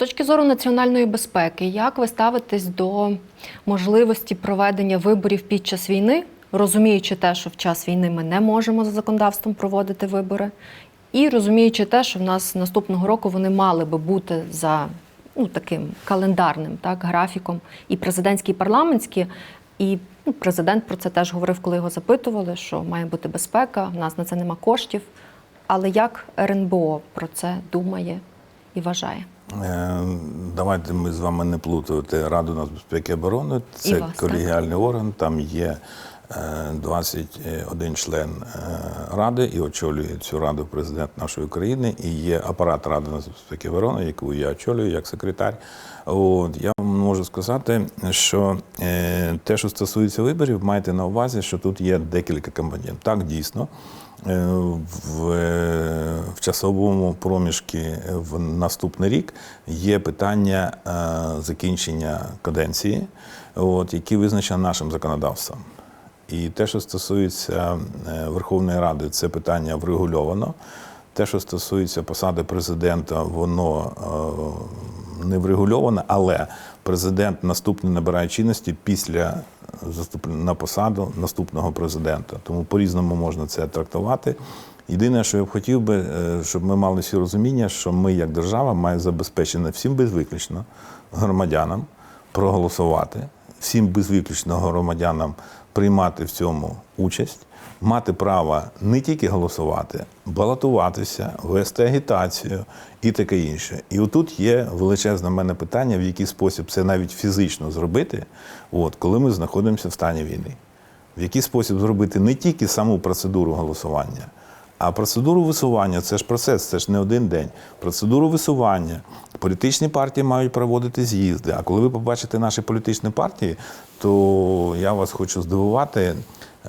точки зору національної безпеки, як ви ставитесь до можливості проведення виборів під час війни, розуміючи те, що в час війни ми не можемо за законодавством проводити вибори, і розуміючи те, що в нас наступного року вони мали би бути за ну, таким календарним так, графіком, і президентські, і парламентські. І ну, президент про це теж говорив, коли його запитували, що має бути безпека, в нас на це нема коштів. Але як РНБО про це думає і вважає? Е, Давайте ми з вами не плутати Раду нацбезпеки і оборони. Це колегіальний орган, там є 21 член е, ради і очолює цю раду президент нашої країни. І є апарат Ради нацбезпеки оборони, яку я очолюю як секретар. От я можу сказати, що е, те, що стосується виборів, майте на увазі, що тут є декілька компонентів. Так, дійсно. Е, В, е, в часовому проміжку в наступний рік є питання е, закінчення каденції, от, які визначені нашим законодавством. І те, що стосується е, Верховної Ради, це питання врегульовано. Те, що стосується посади президента, воно е, не врегульовано, але президент наступний набирає чинності після на посаду наступного президента. Тому по-різному можна це трактувати. Єдине, що я б хотів би, е, щоб ми мали всі розуміння, що ми, як держава, маємо забезпечено всім безвиключно громадянам проголосувати, всім безвиключно громадянам приймати в цьому участь, мати право не тільки голосувати, балотуватися, вести агітацію і таке інше. І отут є величезне в мене питання, в який спосіб це навіть фізично зробити, от, коли ми знаходимося в стані війни. В який спосіб зробити не тільки саму процедуру голосування, а процедуру висування це ж процес, це ж не один день. Процедуру висування. Політичні партії мають проводити з'їзди. А коли ви побачите наші політичні партії, то я вас хочу здивувати.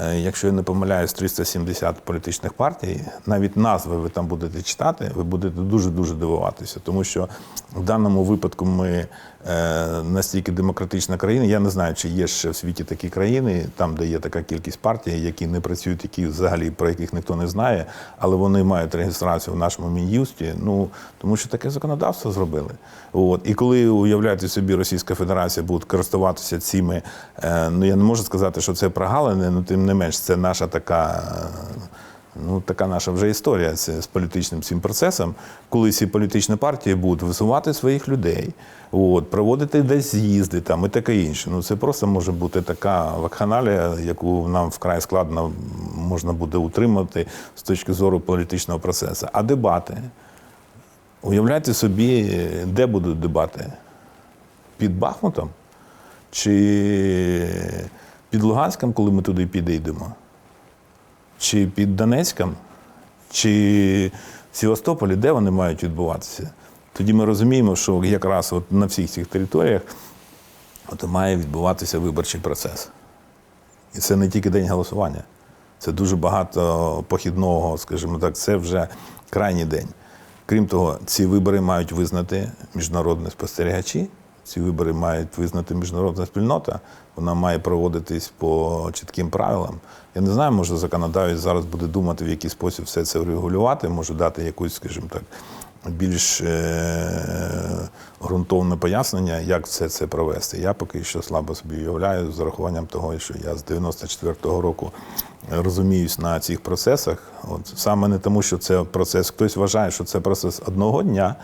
Е, Якщо я не помиляюсь, 370 політичних партій, навіть назви ви там будете читати, ви будете дуже-дуже дивуватися. Тому що в даному випадку ми е, настільки демократична країна. Я не знаю, чи є ще в світі такі країни, там, де є така кількість партій, які не працюють, які взагалі про яких ніхто не знає, але вони мають реєстрацію в нашому мін'юсті. Ну тому що таке законодавство зробили. От і коли уявляєте собі, Російська Федерація буде користуватися цими, е, ну я не можу сказати, що це прогалини, ну тим не менш, це наша така. е, Ну, така наша вже історія це з політичним цим процесом, коли ці політичні партії будуть висувати своїх людей, от, проводити десь з'їзди там і таке інше. Ну це просто може бути така вакханалія, яку нам вкрай складно можна буде утримати з точки зору політичного процесу. А дебати. Уявляйте собі, де будуть дебати? Під Бахмутом? Чи під Луганськом, коли ми туди підійдемо? чи під Донецьком, чи в Севастополі, де вони мають відбуватися. Тоді ми розуміємо, що якраз от на всіх цих територіях от має відбуватися виборчий процес. І це не тільки день голосування, це дуже багато похідного, скажімо так, це вже крайній день. Крім того, ці вибори мають визнати міжнародні спостерігачі, ці вибори мають визнати міжнародна спільнота, вона має проводитись по чітким правилам. Я не знаю, може законодавець зараз буде думати, в який спосіб все це врегулювати, може дати якусь, скажімо так, більш е- ґрунтовне пояснення, як все це провести. Я поки що слабо собі уявляю з урахуванням того, що я з 94-го року розуміюсь на цих процесах. От саме не тому, що це процес, хтось вважає, що це процес одного дня.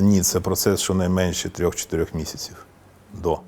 Ні, це процес щонайменше 3-4 місяців до.